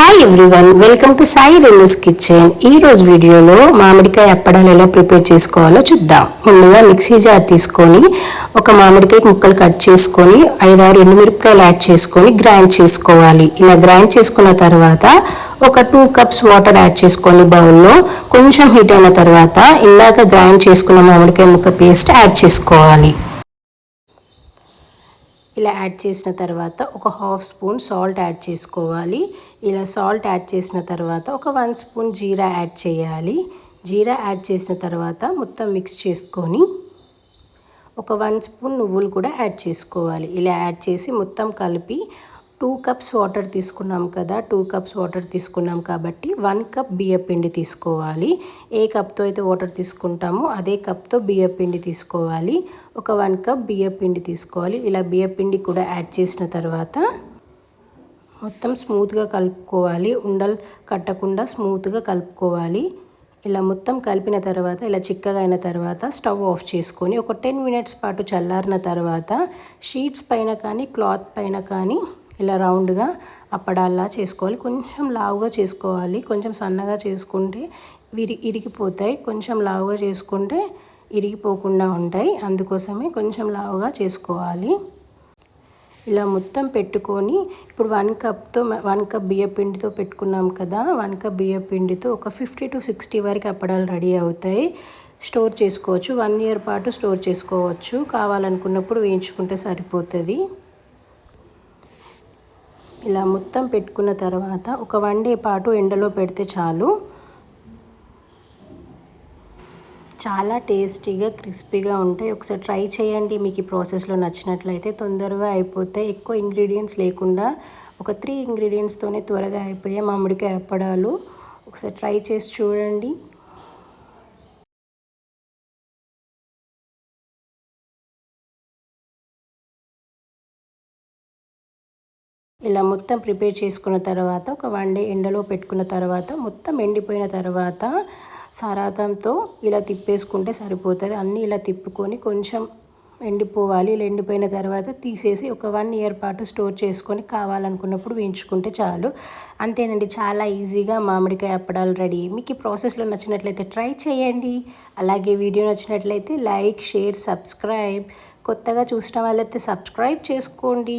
Hi everyone welcome to Sai Renu's kitchen ఈ రోజు వీడియోలో మామిడికాయ అప్పడాలు ఎలా ప్రిపేర్ చేసుకోవాలో చూద్దాం. ముందుగా మిక్సీ జార్ తీసుకొని ఒక మామిడికాయ ముక్కలు కట్ చేసుకొని ఐదారు ఎండుమిరపకాయలు యాడ్ చేసుకొని గ్రైండ్ చేసుకోవాలి. ఇలా గ్రైండ్ చేసుకున్న తర్వాత ఒక టూ కప్స్ వాటర్ యాడ్ చేసుకొని బౌల్లో కొంచెం హీట్ అయిన తర్వాత ఇందాక గ్రైండ్ చేసుకున్న మామిడికాయ ముక్క పేస్ట్ యాడ్ చేసుకోవాలి. ఇలా యాడ్ చేసిన తర్వాత ఒక హాఫ్ స్పూన్ సాల్ట్ యాడ్ చేసుకోవాలి. ఇలా సాల్ట్ యాడ్ చేసిన తర్వాత ఒక వన్ స్పూన్ జీరా యాడ్ చేయాలి. జీరా యాడ్ చేసిన తర్వాత మొత్తం మిక్స్ చేసుకొని ఒక వన్ స్పూన్ నువ్వులు కూడా యాడ్ చేసుకోవాలి. ఇలా యాడ్ చేసి మొత్తం కలిపి టూ కప్స్ వాటర్ తీసుకున్నాం కదా టూ కప్స్ వాటర్ తీసుకున్నాం కాబట్టి వన్ కప్ బియ్యపిండి తీసుకోవాలి. ఏ కప్తో అయితే వాటర్ తీసుకుంటామో అదే కప్తో బియ్యపిండి తీసుకోవాలి. ఒక వన్ కప్ బియ్యపిండి తీసుకోవాలి. ఇలా బియ్యపిండి కూడా యాడ్ చేసిన తర్వాత మొత్తం స్మూత్గా కలుపుకోవాలి. ఉండలు కట్టకుండా స్మూత్గా కలుపుకోవాలి. ఇలా మొత్తం కలిపిన తర్వాత ఇలా చిక్కగా అయిన తర్వాత స్టవ్ ఆఫ్ చేసుకొని ఒక టెన్ మినిట్స్ పాటు చల్లారిన తర్వాత షీట్స్ పైన కానీ క్లాత్ పైన కానీ ఇలా రౌండ్గా అప్పడాల్లా చేసుకోవాలి. కొంచెం లావుగా చేసుకోవాలి. కొంచెం సన్నగా చేసుకుంటే విరి ఇరిగిపోతాయి. కొంచెం లావుగా చేసుకుంటే ఇరిగిపోకుండా ఉంటాయి. అందుకోసమే కొంచెం లావుగా చేసుకోవాలి. ఇలా మొత్తం పెట్టుకొని ఇప్పుడు వన్ కప్తో వన్ కప్ బియ్య పిండితో పెట్టుకున్నాం కదా వన్ కప్ బియ్య పిండితో ఒక ఫిఫ్టీ టు సిక్స్టీ వరకు అప్పడాలు రెడీ అవుతాయి. స్టోర్ చేసుకోవచ్చు. వన్ ఇయర్ పాటు స్టోర్ చేసుకోవచ్చు. కావాలనుకున్నప్పుడు వేయించుకుంటే సరిపోతుంది. ఇలా మొత్తం పెట్టుకున్న తర్వాత ఒక వన్ డే పాటు ఎండలో పెడితే చాలు. చాలా టేస్టీగా క్రిస్పీగా ఉంటాయి. ఒకసారి ట్రై చేయండి. మీకు ఈ ప్రాసెస్లో నచ్చినట్లయితే తొందరగా అయిపోతాయి. ఎక్కువ ఇంగ్రీడియంట్స్ లేకుండా ఒక త్రీ ఇంగ్రీడియంట్స్తోనే త్వరగా అయిపోయాయి మామిడికాయ అప్పడాలు. ఒకసారి ట్రై చేసి చూడండి. ఇలా మొత్తం ప్రిపేర్ చేసుకున్న తర్వాత ఒక వన్ డే ఎండలో పెట్టుకున్న తర్వాత మొత్తం ఎండిపోయిన తర్వాత సరాతంతో ఇలా తిప్పేసుకుంటే సరిపోతుంది. అన్నీ ఇలా తిప్పుకొని కొంచెం ఎండిపోవాలి. ఇలా ఎండిపోయిన తర్వాత తీసేసి ఒక వన్ ఇయర్ పాటు స్టోర్ చేసుకొని కావాలనుకున్నప్పుడు వేయించుకుంటే చాలు. అంతేనండి చాలా ఈజీగా మామిడికాయ అప్పడాలు రెడీ. మీకు ఈ ప్రాసెస్లో నచ్చినట్లయితే ట్రై చేయండి. అలాగే వీడియో నచ్చినట్లయితే లైక్ షేర్ సబ్స్క్రైబ్. కొత్తగా చూసిన వాళ్ళైతే సబ్స్క్రైబ్ చేసుకోండి.